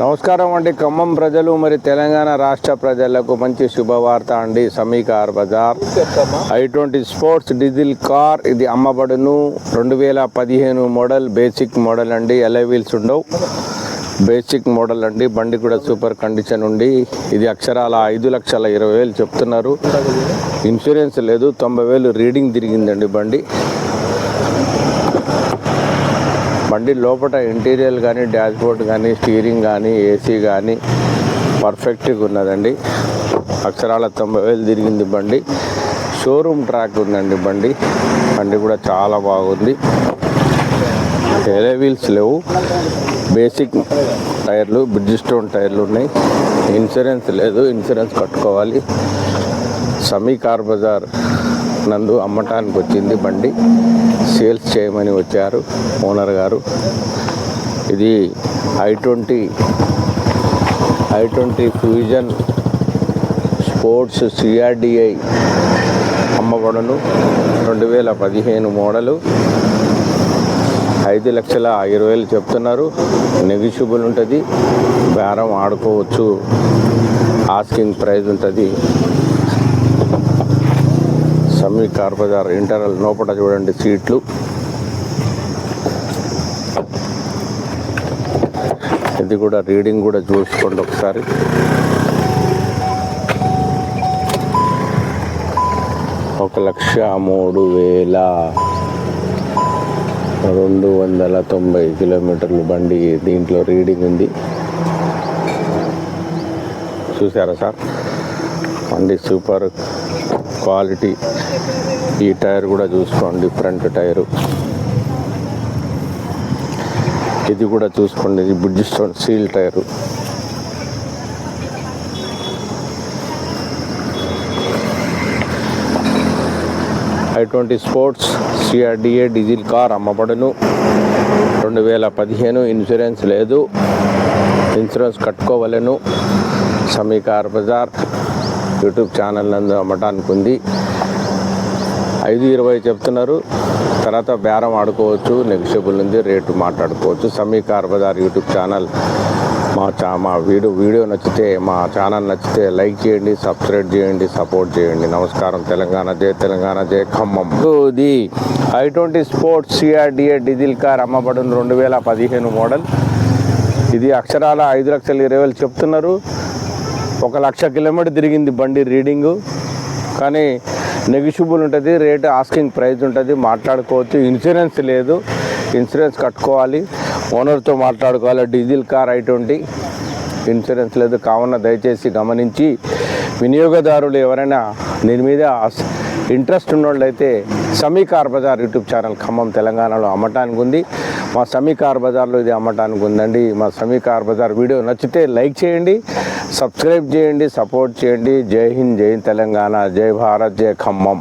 నమస్కారం అండి. ఖమ్మం ప్రజలు మరి తెలంగాణ రాష్ట్ర ప్రజలకు మంచి శుభవార్త అండి. Sami car Bazaar. I twenty sports diesel car ఇది అమ్మబడును. రెండు వేల పదిహేను మోడల్ బేసిక్ మోడల్ అండి. ఎలై వీల్స్ ఉండవు. బేసిక్ మోడల్ అండి. బండి కూడా సూపర్ కండిషన్ ఉండి ఇది అక్షరాల ఐదు లక్షల ఇరవై వేలు చెప్తున్నారు. ఇన్సూరెన్స్ లేదు. తొంభై వేలు రీడింగ్ తిరిగిందండి బండి. బండి లోపల ఇంటీరియర్ కానీ డాష్బోర్డ్ కానీ స్టీరింగ్ కానీ ఏసీ కానీ పర్ఫెక్ట్గా ఉన్నదండి. అక్షరాల తొంభై వేలు తిరిగింది బండి. షోరూమ్ ట్రాక్ ఉందండి బండి. బండి కూడా చాలా బాగుంది. ఎరే వీల్స్ లేవు. బేసిక్ టైర్లు బ్రిడ్జ్ స్టోన్ టైర్లు ఉన్నాయి. ఇన్సూరెన్స్ లేదు. ఇన్సూరెన్స్ కట్టుకోవాలి. సమీ కార్ బజార్ నందు అమ్మటానికి వచ్చింది బండి. సేల్స్ చేయమని వచ్చారు ఓనర్ గారు. ఇది i twenty i twenty fusion sports CRDI అమ్మబడును రెండు వేల పదిహేను మోడలు. ఐదు లక్షల ఇరవై వేలు చెప్తున్నారు. నెగిషియబుల్ ఉంటుంది. బేరం ఆడుకోవచ్చు. ఆస్కింగ్ ప్రైజ్ ఉంటుంది. సమీ కార్ బజార్ ఇంటర్నల్ లోపల చూడండి సీట్లు. ఇది కూడా రీడింగ్ కూడా చూసుకోండి ఒకసారి. ఒక లక్ష మూడు వేల రెండు వందల తొంభై కిలోమీటర్లు బండి దీంట్లో రీడింగ్ ఉంది. చూసారా సార్? బండి సూపర్. క్వాలిటీ. ఈ టైర్ కూడా చూసుకోండి ఫ్రంట్ టైరు. ఇది కూడా చూసుకోండి ఇది Bridgestone seal tyre. I twenty sports CRDA diesel car అమ్మబడును. రెండు వేల పదిహేను ఇన్సూరెన్స్ లేదు. ఇన్సూరెన్స్ కట్టుకోవలను. సమీకార్ బజార్. యూట్యూబ్ ఛానల్ నందు అమ్మటానికి ఉంది ఐదు ఇరవై చెప్తున్నారు. తర్వాత బేరం ఆడుకోవచ్చు నెగిషియబుల్ ఉంది రేటు మాట్లాడుకోవచ్చు. సమీ కార్ యూట్యూబ్ ఛానల్ మా చా మా వీడియో వీడియో నచ్చితే మా ఛానల్ నచ్చితే లైక్ చేయండి సబ్స్క్రైబ్ చేయండి సపోర్ట్ చేయండి. నమస్కారం. తెలంగాణ జై తెలంగాణ జై ఖమ్మం. ఇది i twenty sports CRDA diesel car అమ్మబడిన రెండు వేల పదిహేను మోడల్. ఇది అక్షరాల ఐదు లక్షల ఇరవై వేలు చెప్తున్నారు. ఒక లక్ష కిలోమీటర్ తిరిగింది బండి రీడింగు. కానీ నెగిషిబుల్ ఉంటుంది రేట్ ఆస్కింగ్ ప్రైస్ ఉంటుంది మాట్లాడుకోవచ్చు. ఇన్సూరెన్స్ లేదు ఇన్సూరెన్స్ కట్టుకోవాలి ఓనర్తో మాట్లాడుకోవాలి diesel car I twenty. Insurance లేదు కావున దయచేసి గమనించి వినియోగదారులు ఎవరైనా దీని మీద interest ఉన్నోళ్ళైతే Sami car Bazaar YouTube channel Khammam తెలంగాణలో అమ్మటానికి ఉంది. మా సమీ కార్ బజార్లో ఇది అమ్మటానికి ఉందండి. మా సమీ కార్ బజార్ వీడియో నచ్చితే లైక్ చేయండి సబ్స్క్రైబ్ చేయండి సపోర్ట్ చేయండి. జై హింద్ జై తెలంగాణ జై భారత్ జై ఖమ్మం.